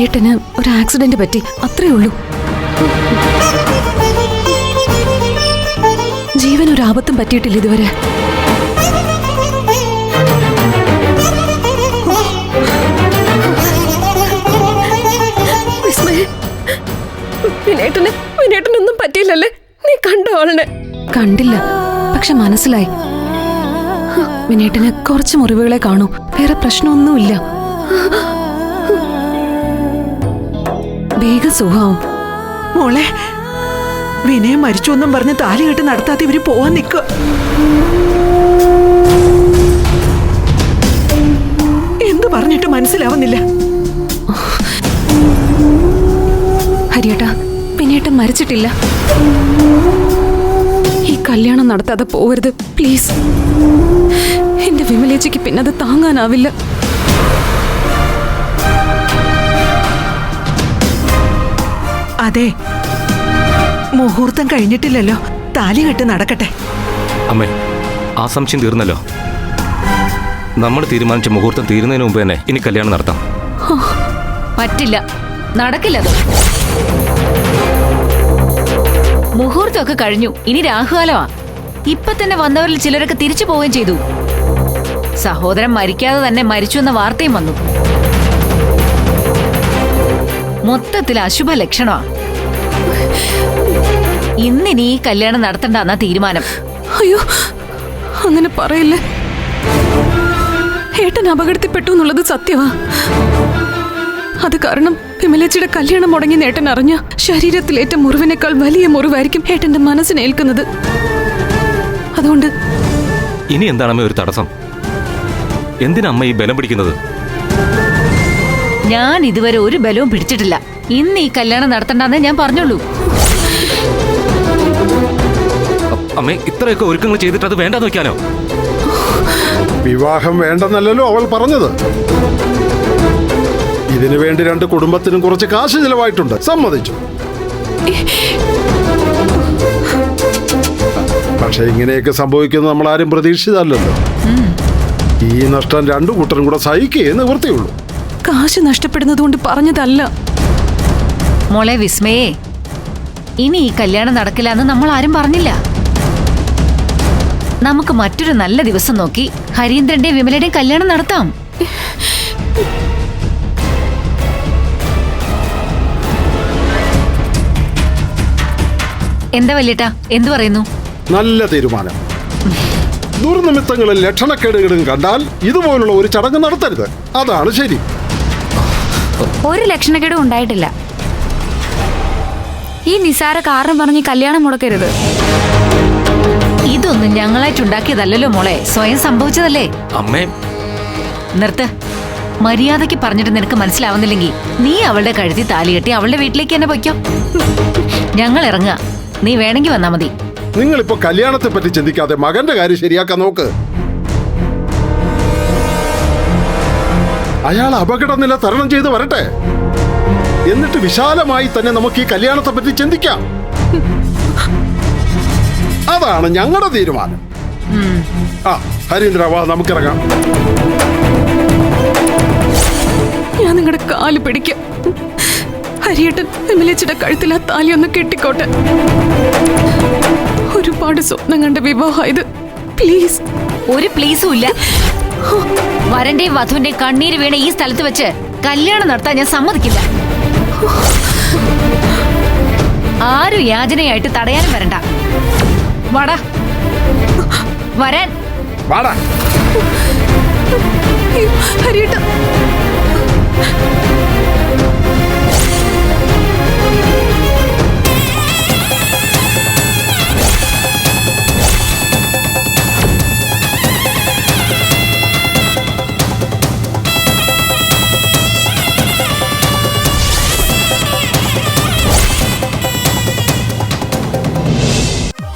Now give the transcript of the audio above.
ഹരിയേട്ടന് ഒരു ആക്സിഡന്റ് പറ്റി. അത്രേ ഉള്ളൂ. ജീവൻ ഒരു ആപത്തും പറ്റിയിട്ടില്ല ഇതുവരെ. വിനേട്ടന് വിനേട്ടനൊന്നും പറ്റിയില്ലല്ലേ? നീ കണ്ടോ ആളിനെ. കണ്ടില്ല. പക്ഷെ മനസ്സിലായി. വിനേട്ടന് കുറച്ച് മുറിവുകളെ കാണൂ. വേറെ പ്രശ്നമൊന്നുമില്ല. വേഗം സുഖം മോളെ വിനയം മരിച്ചു എന്നും പറഞ്ഞ് താലി കെട്ട് നടത്താതെ ഇവർ പോവാൻ നിൽക്കുക എന്ത് പറഞ്ഞിട്ട് മനസ്സിലാവുന്നില്ല. ഹരിയേട്ടാ വിനേട്ടൻ മരിച്ചിട്ടില്ല. ഈ കല്യാണം നടത്താതെ പോവരുത് പ്ലീസ്. എന്റെ വിമലേച്ചയ്ക്ക് പിന്നെ അത് താങ്ങാനാവില്ല. അതെ. മുഹൂർത്തം കഴിഞ്ഞിട്ടില്ലല്ലോ. താലി കെട്ട് നടക്കട്ടെ. അമ്മേ ആ സംശയം തീർന്നല്ലോ. നമ്മൾ തീരുമാനിച്ച മുഹൂർത്തം തീരുന്നതിന് മുമ്പ് തന്നെ ഇനി കല്യാണം നടത്താം. പറ്റില്ല. നടക്കില്ലത് മുഹൂർത്തമൊക്കെ കഴിഞ്ഞു. ഇനി രാഹുകാലമാ. ഇപ്പൊ തന്നെ വന്നവരിൽ ചിലരൊക്കെ തിരിച്ചു പോവുകയും ചെയ്തു. സഹോദരൻ മരിക്കാതെ തന്നെ മരിച്ചു എന്ന വാർത്തയും വന്നു. മൊത്തത്തിൽ അശുഭ ലക്ഷണമാ ഇന്നിനി ഈ കല്യാണം നടത്തണ്ടെന്ന തീരുമാനം. അയ്യോ അങ്ങനെ പറയല്ലേ? ഏട്ടൻ അപകടത്തിൽപ്പെട്ടു എന്നുള്ളത് സത്യമാ അത് കാരണം വിമലേച്ചിയുടെ കല്യാണം മുടങ്ങി നേട്ടൻ അറിഞ്ഞ ശരീരത്തിലേറ്റ മുറിവിനേക്കാൾ വലിയ മുറിവായിരിക്കും ഏട്ടന്റെ മനസ്സിനേൽക്കുന്നത് അതുകൊണ്ട് ഇനി എന്താണ് ഒരു തടസ്സം? എന്തിനാ അമ്മ ഈ ബലം പിടിക്കുന്നത്? ഞാൻ ഇതുവരെ ഒരു ബലവും പിടിച്ചിട്ടില്ല. ഇന്ന് ഈ കല്യാണം നടത്തണ്ടെന്നേ ഞാൻ പറഞ്ഞോളൂ അമ്മേ ഇത്രയൊക്കെ ഒരുക്കങ്ങൾ ചെയ്തിട്ട് അത് വേണ്ടെന്ന് വെക്കാനോ? വിവാഹം വേണ്ടെന്നല്ലല്ലോ അവൾ പറഞ്ഞത്. ഇതിനു വേണ്ടി രണ്ട് കുടുംബത്തിനും കുറച്ച് കാശ് ചിലവായിട്ടുണ്ട്. സമ്മതിച്ചു. പക്ഷെ ഇങ്ങനെയൊക്കെ സംഭവിക്കുന്നത് നമ്മൾ ആരും പ്രതീക്ഷിച്ചതല്ലല്ലോ. ഈ നഷ്ടം രണ്ടു കൂട്ടരും കൂടെ സഹിക്കേ നിവൃത്തിയുള്ളൂ. കാശ് നഷ്ടപ്പെടുന്നത് കൊണ്ട് പറഞ്ഞതല്ല. മോളെ വിസ്മയേ. ഇനി ഈ കല്യാണം നടക്കില്ല എന്ന് നമ്മൾ ആരും പറഞ്ഞില്ല. നമുക്ക് മറ്റൊരു നല്ല ദിവസം നോക്കി ഹരീന്ദ്രന്റെയും വിമലയുടെയും കല്യാണം നടത്താം. എന്താ വല്യേട്ടാ? എന്തു പറയുന്നു? നല്ല തീരുമാനം. ദുർനിമിത്തങ്ങളിൽ ലക്ഷണക്കേടുകളും കണ്ടാൽ ഇതുപോലുള്ള ഒരു ചടങ്ങ് നടത്തരുത്. അതാണ് ശരി. ഒരു ലക്ഷണക്കേടും ഉണ്ടായിട്ടില്ല. ഈ നിസാര കാരണം പറഞ്ഞ് കല്യാണം മുടക്കരുത്. ഇതൊന്നും ഞങ്ങളായിട്ടുണ്ടാക്കിയതല്ലല്ലോ മോളെ. സ്വയം സംഭവിച്ചതല്ലേ? അമ്മേ. നിർത്ത്. മര്യാദയ്ക്ക് പറഞ്ഞിട്ട് നിനക്ക് മനസ്സിലാവുന്നില്ലെങ്കിൽ നീ അവളുടെ കഴുത്തി താലി കെട്ടി അവളുടെ വീട്ടിലേക്ക് തന്നെ പൊയ്ക്കോ. ഞങ്ങൾ ഇറങ്ങുക. നീ വേണമെങ്കിൽ വന്നാ മതി. നിങ്ങളിപ്പോ കല്യാണത്തെ പറ്റി ചിന്തിക്കാതെ മകന്റെ കാര്യം ശരിയാക്കാൻ നോക്ക്. അയാൾ അപകടനില തരണം ചെയ്ത് വരട്ടെ. എന്നിട്ട് വിശാലമായി തന്നെ നമുക്ക് ഈ കല്യാണത്തെ പറ്റി ചിന്തിക്കാം. അതാണ് ഞങ്ങളുടെ തീരുമാനം. ആ ഹരീന്ദ്ര വാ നമുക്കിറങ്ങാം. ഞാൻ നിങ്ങളുടെ കാൽ പിടിക്കാം. ഹരിയേട്ടൻ വിമലേച്ചിയുടെ കഴുത്തിൽ ആ താലി ഒന്ന് കെട്ടിക്കോട്ടെ. ഒരുപാട് സ്വപ്നം കണ്ട ഇത്. പ്ലീസ് ഒരു പ്ലീസും ഇല്ല. വരന്റെയും വധുവിന്റെയും കണ്ണീര് വീണ ഈ സ്ഥലത്ത് വെച്ച് കല്യാണം നടത്താൻ ഞാൻ സമ്മതിക്കില്ല. ആരും യാചനയായിട്ട് തടയാനും വരണ്ട. വാടാ. വരാൻ. വാടാ. ഹരിയേട്ടാ.